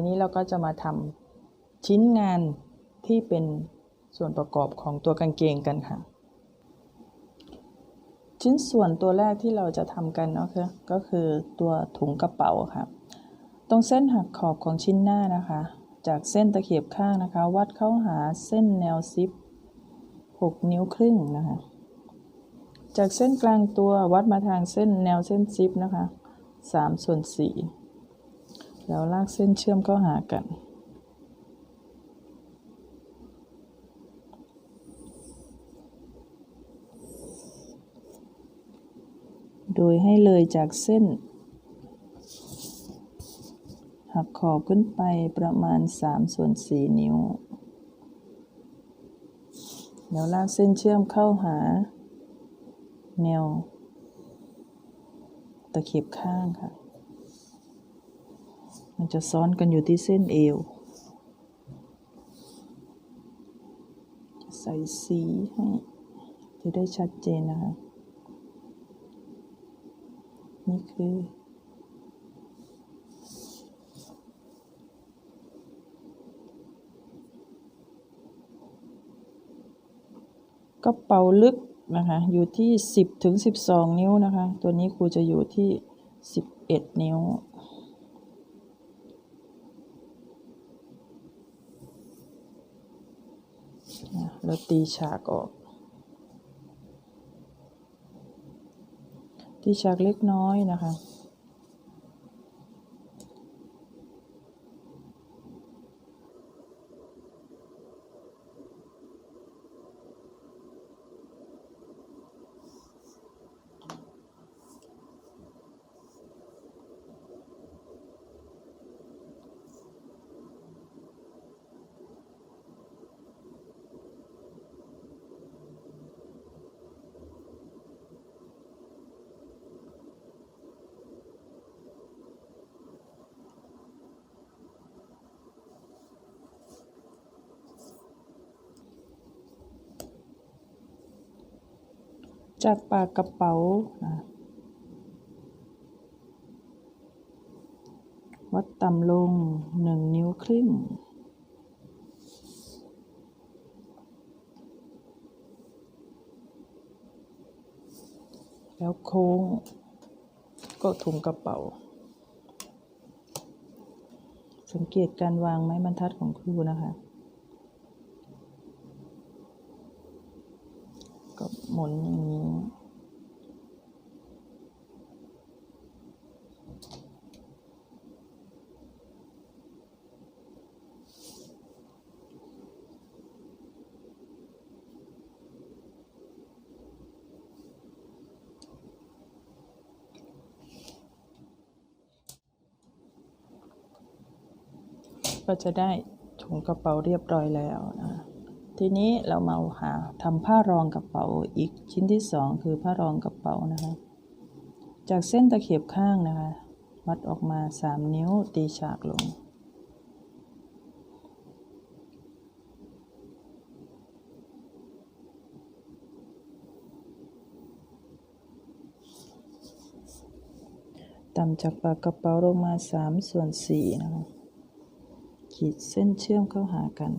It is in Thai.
ทีนี้เราก็จะมาทำชิ้นงานที่เป็นส่วนประกอบของตัวกางเกงกันค่ะ ชิ้นส่วนตัวแรกที่เราจะทำกันเนาะคือก็คือตัวถุงกระเป๋าค่ะ ตรงเส้นหักขอบของชิ้นหน้านะคะ จากเส้นตะเข็บข้างนะคะ วัดเข้าหาเส้นแนวซิป 6 นิ้วครึ่งนะคะ จากเส้นกลางตัววัดมาทางเส้นแนวเส้นซิปนะคะ3ส่วน4 แล้วลากเส้นเชื่อมเข้าหากัน โดยให้เลยจากเส้น หักขอบขึ้นไปประมาณ 3 ส่วน 4 นิ้ว แล้วลากเส้นเชื่อมเข้าหา แนว ตะเข็บข้างค่ะ มันจะซ้อนกันอยู่ที่เส้นเอว ใส่สีให้จะได้ชัดเจนนะคะ นี่คือกระเป๋าลึกนะคะอยู่ที่ 10ถึง12 นิ้วนะคะ ตัวนี้ครูจะอยู่ที่ 11 นิ้ว แล้วตีฉากออก ตีฉากเล็กน้อยนะคะ จากปากกระเป๋าวัดต่ำลงหนึ่งนิ้วครึ่ง แล้วโค้งก็ถุงกระเป๋า สังเกตการวางไม้บรรทัดของครูนะคะ หมุนอย่างนี้ก็จะได้ถุงกระเป๋าเรียบร้อยแล้วนะ ทีนี้เรามาหาทำผ้ารองกระเป๋าอีกชิ้นที่สองคือผ้ารองกระเป๋านะคะจากเส้นตะเข็บข้างนะคะ วัดออกมา 3 นิ้วตีฉากลง ต่ำจากปากกระเป๋าลงมา 3 ส่วน4นะคะขีดเส้นเชื่อมเข้าหากัน